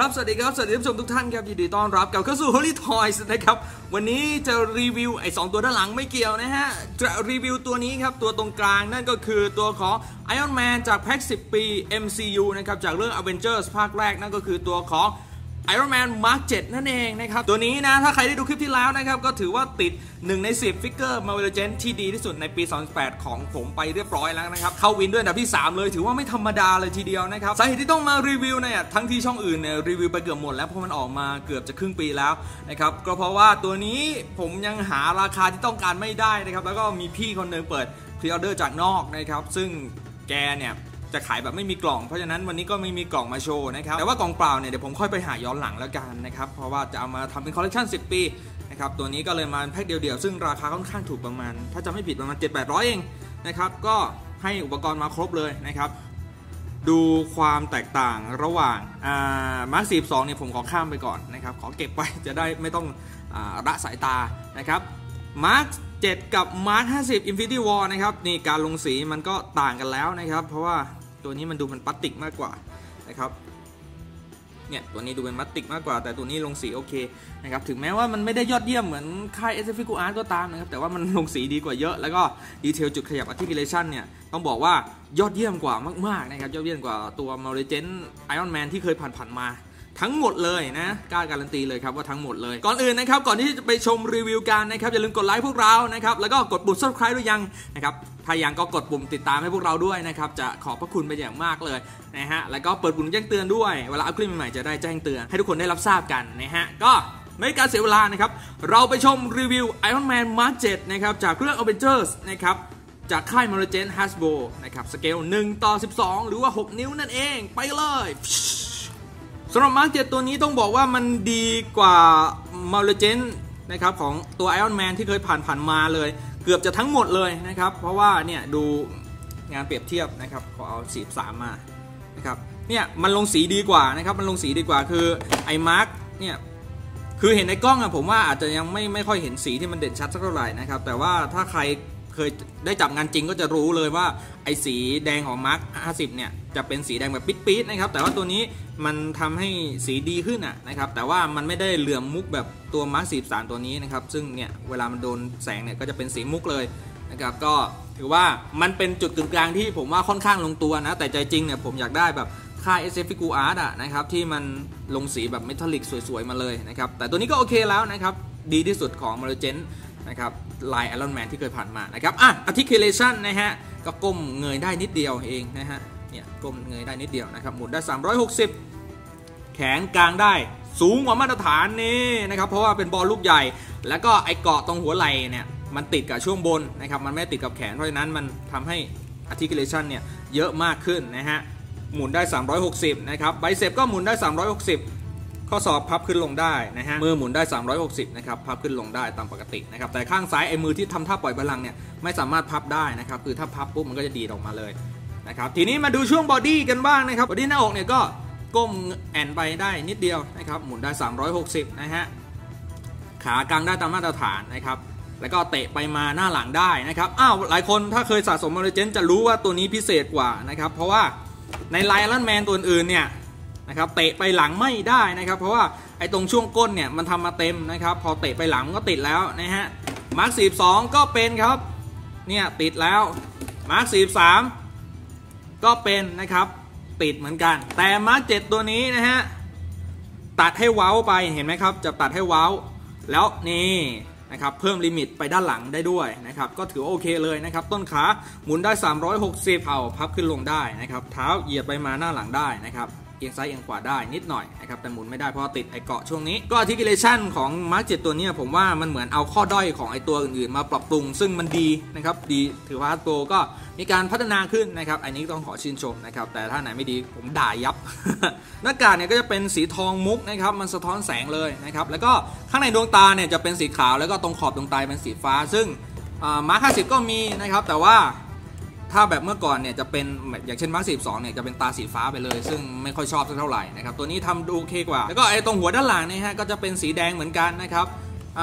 ครับ สวัสดีครับ สวัสดีท่านผู้ชมทุกท่านครับ ยินดีต้อนรับกลับเข้าสู่ Holy Toys นะครับ วันนี้จะรีวิวไอ้สองตัวด้านหลังไม่เกี่ยวนะฮะ จะรีวิวตัวนี้ครับ ตัวตรงกลางนั่นก็คือตัวของ Iron Man จากแพ็ก10 ปี MCU นะครับ จากเรื่อง Avengers ภาคแรกนั่นก็คือตัวของ Iron Man Mark 7 นั่นเองนะครับ ตัวนี้นะ ถ้าใครได้ดูคลิปที่แล้วนะครับ ก็ถือว่าติด 1 ใน 10 ฟิกเกอร์ Marvel Legend ที่ดีที่สุดในปี 2018 ของผมไปเรียบร้อยแล้วนะครับ เข้าวินด้วยอันดับที่ 3 เลยถือว่าไม่ธรรมดาเลยทีเดียวนะครับ สาเหตุที่ต้องมารีวิวเนี่ยทั้งที่ช่องอื่นเนี่ยรีวิวไปเกือบหมดแล้ว เพราะมันออกมาเกือบจะครึ่งปีแล้วนะครับก็เพราะว่าตัวนี้ผมยังหาราคาที่ต้องการไม่ได้นะครับแล้วก็มีพี่คนหนึ่งเปิดพรีออเดอร์จากนอกนะครับซึ่งแกเนี่ย จะขายแบบไม่มีกล่องเพราะฉะนั้นวันนี้ก็ไม่มีกล่องมาโชว์นะครับแต่ว่ากล่องเปล่าเนี่ยเดี๋ยวผมค่อยไปหาย้อนหลังแล้วกันนะครับเพราะว่าจะเอามาทำเป็นคอลเลคชัน10 ปีนะครับตัวนี้ก็เลยมาแพ็คเดียวๆซึ่งราคาค่อนข้างถูกประมาณ ถ้าจะไม่ผิดประมาณ 7-800 เองนะครับก็ให้อุปกรณ์มาครบเลยนะครับดูความแตกต่างระหว่างมาร์คสีสองเนี่ยผมขอข้ามไปก่อนนะครับขอเก็บไปจะได้ไม่ต้องอระสายตานะครับมาร์ค 7 กับมาร์ค50 Infinity War นะครับนี่การลงสีมันก็ต่างกันแล้วนะครับ เพราะว่าตัวนี้มันดูเป็นพลาสติกมากกว่านะครับเนี่ยตัวนี้ดูเป็นพลาสติกมากกว่าแต่ตัวนี้ลงสีโอเคนะครับถึงแม้ว่ามันไม่ได้ยอดเยี่ยมเหมือนค่าย s f อ Art ก็ตามนะครับแต่ว่ามันลงสีดีกว่าเยอะแล้วก็ดีเทลจุดขยับ articulation เนี่ยต้องบอกว่ายอดเยี่ยมกว่ามากๆนะครับยอดเยี่ยมกว่าตัว m a r i g e n Iron Man ที่เคยผ่านๆมา ทั้งหมดเลยนะกล้าการันตีเลยครับว่าทั้งหมดเลย ก่อนอื่นนะครับก่อนที่จะไปชมรีวิวกันนะครับอย่าลืมกดไลค์พวกเรานะครับแล้วก็กดปุ่ม subscribe ด้วยยังนะครับถ้ายังก็กดปุ่มติดตามให้พวกเราด้วยนะครับจะขอบพระคุณไปอย่างมากเลยนะฮะแล้วก็เปิดปุ่มแจ้งเตือนด้วยเวลาอัพคลิปใหม่ๆจะได้แจ้งเตือนให้ทุกคนได้รับทราบกันนะฮะก็ไม่การเสียเวลานะครับ เราไปชมรีวิว Iron Man Mark 7นะครับ จากเครื่อง Avengers นะครับ จากค่าย m a r g e n Hasbro นะครับ สเกล 1 ต่อ 12 หรือว่า 6 นิ้วนั่นเอง ไปเลยำหรับมาร์กเจ็ตัวนี้ต้องบอกว่ามันดีกว่ามาเลเจนนะครับของตัว Iron Man ที่เคยผ่านผ่านมาเลย เกือบจะทั้งหมดเลยนะครับ เพราะว่าเนี่ยดูงานเปรียบเทียบนะครับขอเอาสีสามมานะครับเนี่ยมันลงสีดีกว่านะครับมันลงสีดีกว่าคือไอมาร์กเนี่ยคือเห็นในกล้องอะผมว่าอาจจะยังไม่ไม่ค่อยเห็นสีที่มันเด่นชัดสักเท่าไหร่นะครับแต่ว่าถ้าใคร เคยได้จับงานจริงก็จะรู้เลยว่าไอ้สีแดงของมาร์ค50 เนี่ยจะเป็นสีแดงแบบปิดๆนะครับ แต่ว่าตัวนี้มันทำให้สีดีขึ้นอะนะครับ แต่ว่ามันไม่ได้เหลื่อมมุกแบบตัวมาร์ค43 ตัวนี้นะครับ ซึ่งเนี่ยเวลามันโดนแสงเนี่ยก็จะเป็นสีมุกเลยนะครับ ก็ถือว่ามันเป็นจุดกึ่งกลางที่ผมว่าค่อนข้างลงตัวนะ แต่ใจจริงเนี่ยผมอยากได้แบบค่าย SF Figure Art อะนะครับที่มันลงสีแบบเมทัลลิกสวยๆ มาเลยนะครับ แต่ตัวนี้ก็โอเคแล้วนะครับ ดีที่สุดของ m a r เจน นะครับลายไอรอนแมนที่เคยผ่านมานะครับอะ articulation นะฮะก็ก้มเงยได้นิดเดียวเองนะฮะเนี่ยก้มเงยได้นิดเดียวนะครับหมุนได้ 360 แขนกลางได้สูงกว่ามาตรฐานนี่นะครับเพราะว่าเป็นบอลลูกใหญ่ แล้วก็ไอเกาะตรงหัวไหล่เนี่ยมันติดกับช่วงบนนะครับมันไม่ติดกับแขนเพราะฉะนั้นมันทำให้ articulation เนี่ยเยอะมากขึ้นนะฮะหมุนได้ 360 นะครับไบเซปก็หมุนได้ 360 ข้อศอกพับขึ้นลงได้นะฮะมือหมุนได้ 360นะครับพับขึ้นลงได้ตามปกตินะครับแต่ข้างซ้ายไอ้มือที่ทำท่าปล่อยพลังเนี่ยไม่สามารถพับได้นะครับคือถ้าพับปุ๊บมันก็จะดีดออกมาเลยนะครับทีนี้มาดูช่วงบอดี้กันบ้างนะครับบอดี้หน้าอกเนี่ยก็ก้มแอนไปได้นิดเดียวนะครับหมุนได้ 360นะฮะขากลางได้ตามมาตรฐานนะครับแล้วก็เตะไปมาหน้าหลังได้นะครับอ้าวหลายคนถ้าเคยสะสมมาเลเจนจะรู้ว่าตัวนี้พิเศษกว่านะครับเพราะว่าในไลออนแมนตัวอื่นเนี่ย นะครับเตะไปหลังไม่ได้นะครับ เพราะว่าไอ้ตรงช่วงก้นเนี่ยมันทำมาเต็มนะครับ พอเตะไปหลังก็ติดแล้วนะฮะมาร์คสีสองก็เป็นครับเนี่ยติดแล้วมาร์คสีสามก็เป็นนะครับติดเหมือนกัน แต่มาร์คเจ็ดตัวนี้นะฮะตัดให้เว้าไปเห็นไหมครับ จะตัดให้เว้าแล้วนี่นะครับเพิ่มลิมิตไปด้านหลังได้ด้วยนะครับก็ถือโอเคเลยนะครับ ต้นขาหมุนได้ 360เข่าพับขึ้นลงได้นะครับ เท้าเหยียดไปมาหน้าหลังได้นะครับ เอียงซ้ายเอียงขวาได้นิดหน่อยนะครับแต่หมุนไม่ได้เพราะติดไอเกาะช่วงนี้ก็ articulation ของมาร์กเจ็ตัวนี้ผมว่ามันเหมือนเอาข้อด้อยของไอตัวอื่นๆ มาปรับปรุง ซึ่งมันดีนะครับดีถือว่าตัวก็มีการพัฒนาขึ้นนะครับอันนี้ต้องขอชื่นชมนะครับแต่ถ้าไหนไม่ดีผมด่ายับ หน้ากากเนี่ยก็จะเป็นสีทองมุกนะครับมันสะท้อนแสงเลยนะครับแล้วก็ข้างในดวงตาเนี่ยจะเป็นสีขาวแล้วก็ตรงขอบดวงตาเป็นสีฟ้า ซึ่งมาร์คห้าสิบก็มีนะครับแต่ว่า ถ้าแบบเมื่อก่อนเนี่ยจะเป็นอย่างเช่นมาร์คสิบสองเนี่ยจะเป็นตาสีฟ้าไปเลย ซึ่งไม่ค่อยชอบสักเท่าไหร่นะครับตัวนี้ทำดูโอเคกว่า แล้วก็ไอ้ตรงหัวด้านหลังนี่ฮะก็จะเป็นสีแดงเหมือนกันนะครับอ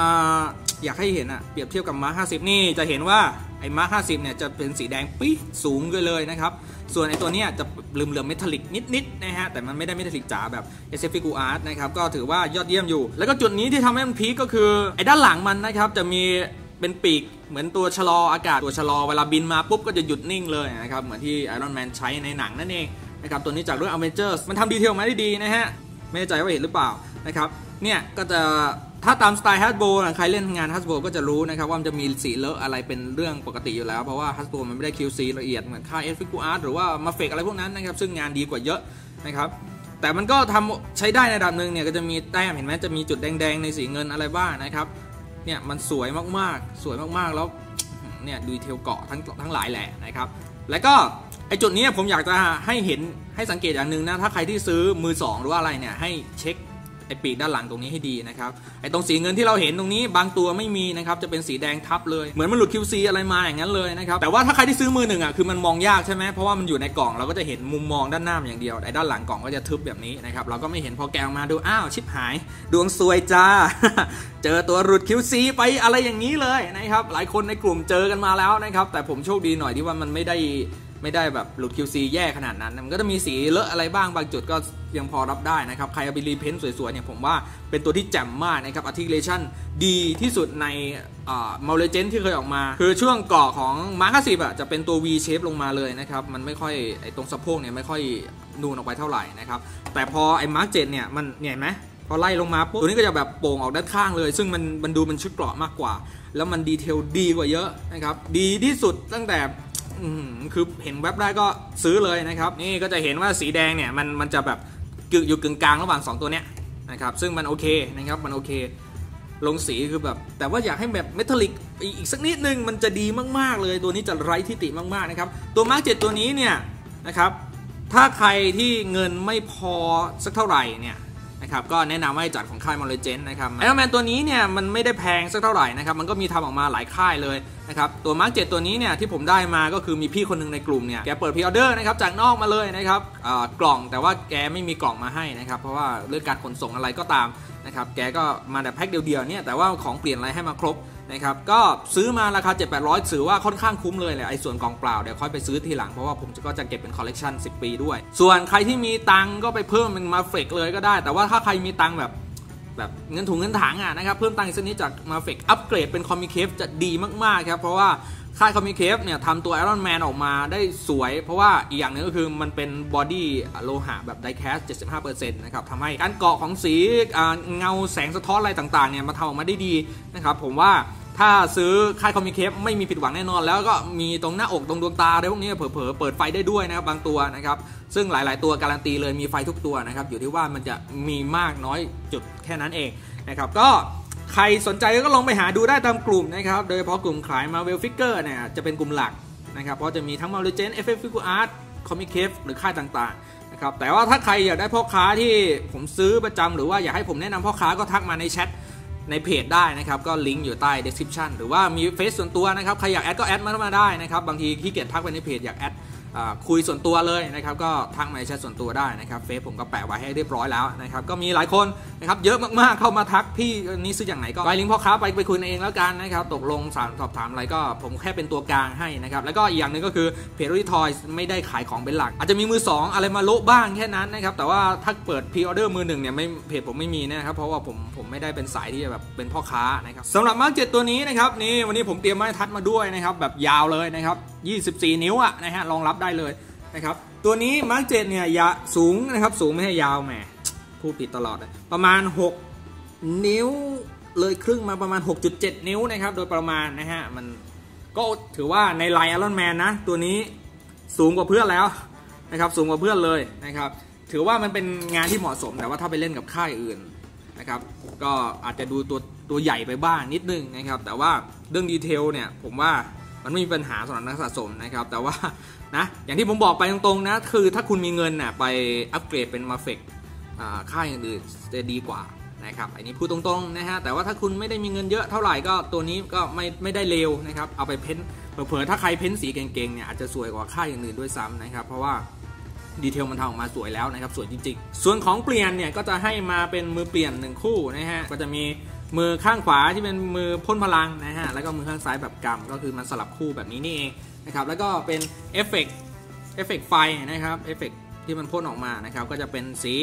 อยากให้เห็นอะเปรียบเทียบกับมาร์คห้าสิบนี่จะเห็นว่าไอ้มาร์คห้าสิบเนี่ยจะเป็นสีแดงปี๊สูงเลยนะครับส่วนไอ้ตัวนี้จะเหลื่อมๆเมทัลลิกนิดๆนะฮะแต่มันไม่ได้เมทัลลิกจ๋าแบบ s f กูอาร์ตนะครับก็ถือว่ายอดเยี่ยมอยู่ แล้วก็จุดนี้ที่ทำให้มันพีคก็คือไอ้ด้านหลังมันนะครับจะมีเป็นปีก เหมือนตัวชะลออากาศตัวชะลอเวลาบินมาปุ๊บก็จะหยุดนิ่งเลยนะครับเหมือนที่ไอรอนแมนใช้ในหนังนั่นเองนะครับตัวนี้จากเรื่อง Avengers มันทำดีเทลมาได้ดีนะฮะไม่แน่ใจว่าเห็นหรือเปล่านะครับเนี่ยก็จะถ้าตามสไตล์ฮัสโบใครเล่นงานฮัสโบก็จะรู้นะครับว่ามันจะมีสีเลอะอะไรเป็นเรื่องปกติอยู่แล้ว เพราะว่าฮัสโบมันไม่ได้ QC ละเอียดเหมือนค่ายเอฟฟิกูอาร์ตหรือว่ามาเฟกอะไรพวกนั้นนะครับซึ่งงานดีกว่าเยอะนะครับแต่มันก็ทำใช้ได้ในระดับหนึ่งเนี่ยก็จะมีแต้มเห็นไหมจะมีจุดแดงๆในสีเงินอะไรบ้างนะครับ เนี่ยมันสวยมากๆ สวยมากๆ แล้วเนี่ยดูดีเทลเกาะทั้งทั้งหลายแหละนะครับ แล้วก็ไอจุดนี้ผมอยากจะให้เห็นให้สังเกตอย่างหนึ่งนะ ถ้าใครที่ซื้อมือสองหรือว่าอะไรเนี่ยให้เช็ค ไอปีกด้านหลังตรงนี้ให้ดีนะครับไอตรงสีเงินที่เราเห็นตรงนี้บางตัวไม่มีนะครับจะเป็นสีแดงทับเลยเหมือนมันหลุด QC อะไรมาอย่างนั้นเลยนะครับแต่ว่าถ้าใครที่ซื้อมือหนึ่งอะคือมันมองยากใช่ไหมเพราะว่ามันอยู่ในกล่องเราก็จะเห็นมุมมองด้านหน้าอย่างเดียวไอด้านหลังกล่องก็จะทึบแบบนี้นะครับเราก็ไม่เห็นพอแกะออกมาดูอ้าวชิบหาย ดวงซวยจ้า เจอตัวหลุด QC ไปอะไรอย่างนี้เลยนะครับหลายคนในกลุ่มเจอกันมาแล้วนะครับแต่ผมโชคดีหน่อยที่ว่ามันไม่ได้ ไม่ได้แบบหลุด QC แย่ขนาดนั้น มันก็จะมีสีเลอะอะไรบ้างบางจุดก็ยังพอรับได้นะครับ ใครเอาไปรีเพนต์สวยๆเนี่ยผมว่าเป็นตัวที่แจ่มมากนะครับ articulation ดีที่สุดในมัลเลเจนที่เคยออกมา คือช่วงเกาะของมาร์คสิบอะจะเป็นตัว V shape ลงมาเลยนะครับ มันไม่ค่อยไอตรงสะโพกเนี่ยไม่ค่อยนูนออกไปเท่าไหร่นะครับ แต่พอไอมาร์คเจ็ดเนี่ยมันเนี่ยไหมพอไล่ลงมาปุ๊บตัวนี้ก็จะแบบโป่งออกด้านข้างเลย ซึ่งมันมันดูมันชุดเกราะมากกว่า แล้วมันดีเทลดีกว่าเยอะนะครับ ดีที่สุดตั้งแต่ คือเห็นแว็บได้ก็ซื้อเลยนะครับ นี่ก็จะเห็นว่าสีแดงเนี่ยมันมันจะแบบกึอยู่กึ่งกลางระหว่าง 2 ตัวเนี้ยนะครับ ซึ่งมันโอเคนะครับ มันโอเค ลงสีคือแบบ แต่ว่าอยากให้แบบเมทัลลิกอีกสักนิดนึงมันจะดีมากๆเลย ตัวนี้จะไร้ทิติมากๆนะครับ ตัวมาร์กเจ็ดตัวนี้เนี่ยนะครับ ถ้าใครที่เงินไม่พอสักเท่าไหร่เนี่ย นะครับก็แนะนำให้จัดของค่ายมอลเลเจนนะครับไอรอนแมนตัวนี้เนี่ยมันไม่ได้แพงสักเท่าไหร่นะครับมันก็มีทำออกมาหลายค่ายเลยนะครับตัวมาร์กเจ็ตัวนี้เนี่ยที่ผมได้มาก็คือมีพี่คนหนึ่งในกลุ่มเนี่ยแกเปิดพรีออเดอร์นะครับจากนอกมาเลยนะครับกล่องแต่ว่าแกไม่มีกล่องมาให้นะครับเพราะว่าเรื่องการขนส่งอะไรก็ตาม นะครับแกก็มาแต่แพ็คเดียวๆเนี่ยแต่ว่าของเปลี่ยนอะไรให้มาครบนะครับก็ซื้อมาราคา 7-800ถือว่าค่อนข้างคุ้มเลยแหละไอ้ส่วนกองเปล่าเดี๋ยวค่อยไปซื้อทีหลังเพราะว่าผมก็จะเก็บเป็นคอลเลกชัน10 ปีด้วย ส่วนใครที่มีตังก็ไปเพิ่มเป็นมาเฟกเลยก็ได้ แต่ว่าถ้าใครมีตังแบบแบบเงินถุงเงินถังอะนะครับเพิ่มตังค์สักนิดจากมาเฟกอัปเกรดเป็นคอมมิเคฟจะดีมากๆครับเพราะว่า ค่ายคอมมิเคฟเนี่ยทำตัวไอรอนแมนออกมาได้สวย เพราะว่าอีกอย่างหนึ่งก็คือมันเป็นบอดี้โลหะแบบไดแคส 75%นะครับทำให้การเกาะของสีเงาแสงสะท้อนอะไรต่างๆเนี่ยมาทำออกมาได้ดีนะครับผมว่าถ้าซื้อค่ายคอมมิเคฟไม่มีผิดหวังแน่นอน แล้วก็มีตรงหน้าอกตรงดวงตาอะไรพวกนี้เผลอๆเปิดไฟได้ด้วยนะครับบางตัวนะครับซึ่งหลายๆตัวการันตีเลยมีไฟทุกตัวนะครับอยู่ที่ว่ามันจะมีมากน้อยจุดแค่นั้นเองนะครับก็ ใครสนใจก็ลองไปหาดูได้ตามกลุ่มนะครับ โดยเฉพาะกลุ่มขายมาเวลฟิกเกอร์เนี่ยจะเป็นกลุ่มหลักนะครับ เพราะจะมีทั้งมาเลเจนเอฟเอฟฟิกูอาร์ตคอมมิเคฟหรือค่ายต่างๆนะครับ แต่ว่าถ้าใครอยากได้พ่อค้าที่ผมซื้อประจำหรือว่าอยากให้ผมแนะนำพ่อค้าก็ทักมาในแชทในเพจได้นะครับ ก็ลิงก์อยู่ใต้ description หรือว่ามีเฟซส่วนตัวนะครับ ใครอยากแอดก็แอดมาได้นะครับ บางทีขี้เกียจทักไปในเพจอยากแอด คุยส่วนตัวเลยนะครับก็ทักมาในแชทส่วนตัวได้นะครับเฟซผมก็แปะไว้ให้เรียบร้อยแล้วนะครับก็มีหลายคนนะครับเยอะมากๆเข้ามาทักพี่นี้ซื้ออย่างไหนก็ไปลิงก์พ่อค้าไปไปคุยเองแล้วกันนะครับตกลงสอบถามอะไรก็ผมแค่เป็นตัวกลางให้นะครับแล้วก็อีกอย่างหนึ่งก็คือเพจริทอยไม่ได้ขายของเป็นหลัก อาจจะมีมือ 2 อะไรมาโลบ้างแค่นั้นนะครับแต่ว่าถ้าเปิดพรีออเดอร์มือหนึ่งเนี่ยไม่เพจผมไม่มีนะครับเพราะว่าผม ไม่ได้เป็นสายที่จะแบบเป็นพ่อค้านะครับสำหรับมาร์กเจ็ดตัวนี้นะครับนี่วันนี้ผมเตรียมไม้ทัดมาด้วยนะครับแบบยาวเลยนะครับ24 นิ้วอะนะฮะรองรับได้เลยนะครับตัวนี้มาร์กเจ็ดเนี่ยยาสูงนะครับสูงไม่ใช่ยาวแหมพูดผิดตลอดประมาณ 6 นิ้วเลยครึ่งมาประมาณ 6.7 นิ้วนะครับโดยประมาณนะฮะมันก็ถือว่าในไลน์อารอนแมนนะตัวนี้สูงกว่าเพื่อนแล้วนะครับสูงกว่าเพื่อนเลยนะครับถือว่ามันเป็นงานที่เหมาะสมแต่ว่าถ้าไปเล่นกับค่ายอื่น นะครับ ก็อาจจะดูตัวตัวใหญ่ไปบ้างนิดนึงนะครับ แต่ว่าเรื่องดีเทลเนี่ยผมว่ามันไม่มีปัญหาสำหรับนักสะสมนะครับ แต่ว่านะอย่างที่ผมบอกไปตรงๆนะคือถ้าคุณมีเงินน่ะไปอัปเกรดเป็นมาเฟกค่ายอื่นจะดีกว่านะครับอันนี้พูดตรงๆนะฮะแต่ว่าถ้าคุณไม่ได้มีเงินเยอะเท่าไหร่ก็ตัวนี้ก็ไม่ไม่ได้เลวนะครับเอาไปเพ้นเผื่อถ้าใครเพ้นสีเก่งๆเนี่ยอาจจะสวยกว่าค่ายอื่นๆด้วยซ้ำนะครับ เพราะว่า ดีเทลมันทำออกมาสวยแล้วนะครับสวยจริงๆ ส่วนของเปลี่ยนเนี่ยก็จะให้มาเป็นมือเปลี่ยนหนึ่งคู่นะฮะก็จะมีมือข้างขวาที่เป็นมือพ่นพลังนะฮะแล้วก็มือข้างซ้ายแบบกำก็คือมันสลับคู่แบบนี้นี่เองนะครับแล้วก็เป็นเอฟเฟกเอฟเฟกไฟนะครับเอฟเฟกที่มันพ่นออกมานะครับก็จะเป็นสี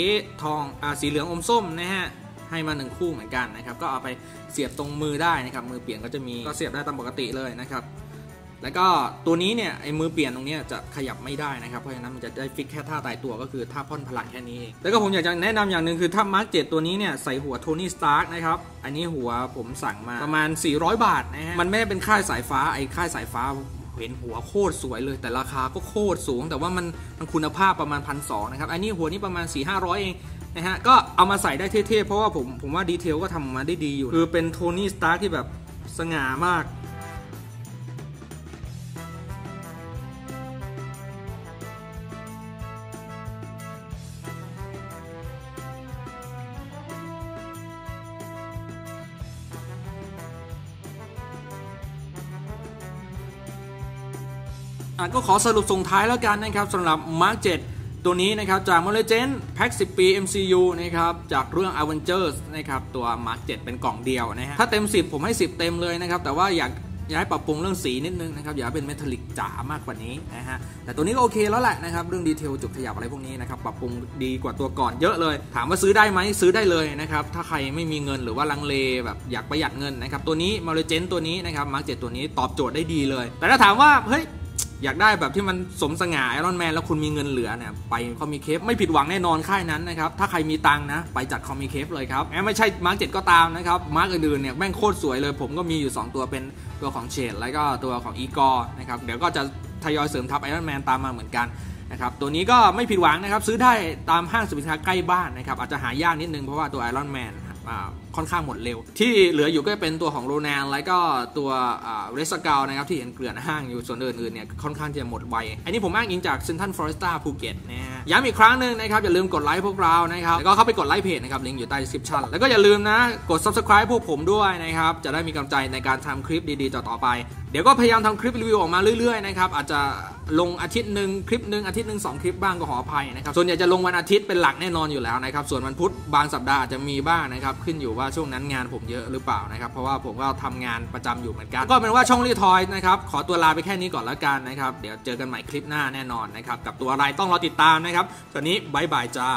ทองอ่าสีเหลืองอมส้มนะฮะให้มาหนึ่งคู่เหมือนกันนะครับก็เอาไปเสียบตรงมือได้นะครับมือเปลี่ยนก็จะมีก็เสียบได้ตามปกติเลยนะครับ แล้วก็ตัวนี้เนี่ยไอ้มือเปลี่ยนตรงนี้จะขยับไม่ได้นะครับเพราะฉะนั้นมันจะได้ฟิกแค่ท่าตายตัวก็คือท่าพ่นพลังแค่นี้เองแล้วก็ผมอยากจะแนะนำอย่างหนึ่งคือถ้ามาร์กเจ็ตัวนี้เนี่ยใส่หัวโทนี่สตาร์กนะครับอันนี้หัวผมสั่งมาประมาณ 400 บาทนะฮะมันไม่ได้เป็นค่ายสายฟ้าไอ้ค่ายสายฟ้าเห็นหัวโคตรสวยเลยแต่ราคาก็โคตรสูง แต่ว่ามันมันคุณภาพประมาณพันสนะครับอันนี้หัวนี้ประมาณ 4 5 0 0 เองนะฮะก็เอามาใส่ได้เท่ๆเพราะว่าผมผมว่าดีเทลก็ทำมาได้ดีอยู่ คือเป็นโทนี่สตาร์ที่แบบสง่ามาก ก็ขอสรุปส่งท้ายแล้วกันนะครับสำหรับ Mark 7 ตัวนี้นะครับจาก m o l e g e n d แพ็ก10 ปี MCU นะครับจากเรื่อง Avengers นะครับตัว Mark 7 เป็นกล่องเดียวนะฮะถ้าเต็ม 10 ผมให้ 10 เต็มเลยนะครับแต่ว่าอยากอยากให้ปรับปรุงเรื่องสีนิดนึงนะครับอย่าให้เป็นเมทัลลิกจ๋ามากกว่านี้นะฮะแต่ตัวนี้ก็โอเคแล้วแหละนะครับเรื่องดีเทลจุดขยับอะไรพวกนี้นะครับปรับปรุงดีกว่าตัวก่อนเยอะเลย ถามว่าซื้อได้ไหมซื้อได้เลยนะครับถ้าใครไม่มีเงินหรือว่าลังเลแบบอยากประหยัดเงินนะครับตัวนี้ m o l e g e n d ตัวนี้นะครับ Mark 7ตัวนี้ตอบโจทย์ได้ดีเลย แต่ถ้าถามว่าเฮ้ย อยากได้แบบที่มันสมสง่าไอรอนแมนแล้วคุณมีเงินเหลือเนี่ยไปคอมิเคฟไม่ผิดหวังแน่นอนค่ายนั้นนะครับ ถ้าใครมีตังนะ ไปจัดคอมิเคฟเลยครับแม้ไม่ใช่มาร์กเจ็ดก็ตามนะครับ มาร์กอื่นๆเนี่ยแม่งโคตรสวยเลย ผมก็มีอยู่ 2 ตัวเป็นตัวของเชดแล้วก็ตัวของอีกอร์นะครับ เดี๋ยวก็จะทยอยเสริมทัพไอรอนแมนตามมาเหมือนกันนะครับตัวนี้ก็ไม่ผิดหวังนะครับ ซื้อได้ตามห้างสินค้าใกล้บ้านนะครับอาจจะหายากนิดนึงเพราะว่าตัวไอรอนแมน ค่อนข้างหมดเร็ว ที่เหลืออยู่ก็เป็นตัวของโรแนนแล้วก็ตัวเรสกาลนะครับที่เห็นเกลื่อนห้างอยู่ส่วนอื่นๆเนี่ยค่อนข้างจะหมดไว อันนี้ผมอ้างอิงจากเซนทันฟอเรสต้าภูเก็ตนะฮะย้ำอีกครั้งหนึ่งนะครับ อย่าลืมกดไลค์พวกเรานะครับ แล้วก็เข้าไปกดไลค์เพจนะครับลิงก์อยู่ใต้ description แล้วก็อย่าลืมนะ กด subscribe พวกผมด้วยนะครับ จะได้มีกำลังใจในการทำคลิปดีๆ ต่อๆไป เดี๋ยวก็พยายามทำคลิปรีวิวออกมาเรื่อยๆนะครับอาจจะ ลงอาทิตย์หนึ่งคลิปหนึ่งอาทิตย์หนึ่งสองคลิปบ้างก็ขออภัยนะครับส่วนใหญ่จะลงวันอาทิตย์เป็นหลักแน่นอนอยู่แล้วนะครับส่วนวันพุธบางสัปดาห์อาจจะมีบ้างนะครับขึ้นอยู่ว่าช่วงนั้นงานผมเยอะหรือเปล่านะครับเพราะว่าผมก็ทำงานประจำอยู่เหมือนกัน ก็เป็นว่าช่องรีทอยนะครับขอตัวลาไปแค่นี้ก่อนแล้วกันนะครับเดี๋ยวเจอกันใหม่คลิปหน้าแน่นอนนะครับกับตัวอะไรต้องรอติดตามนะครับตอนนี้บายบายจ้า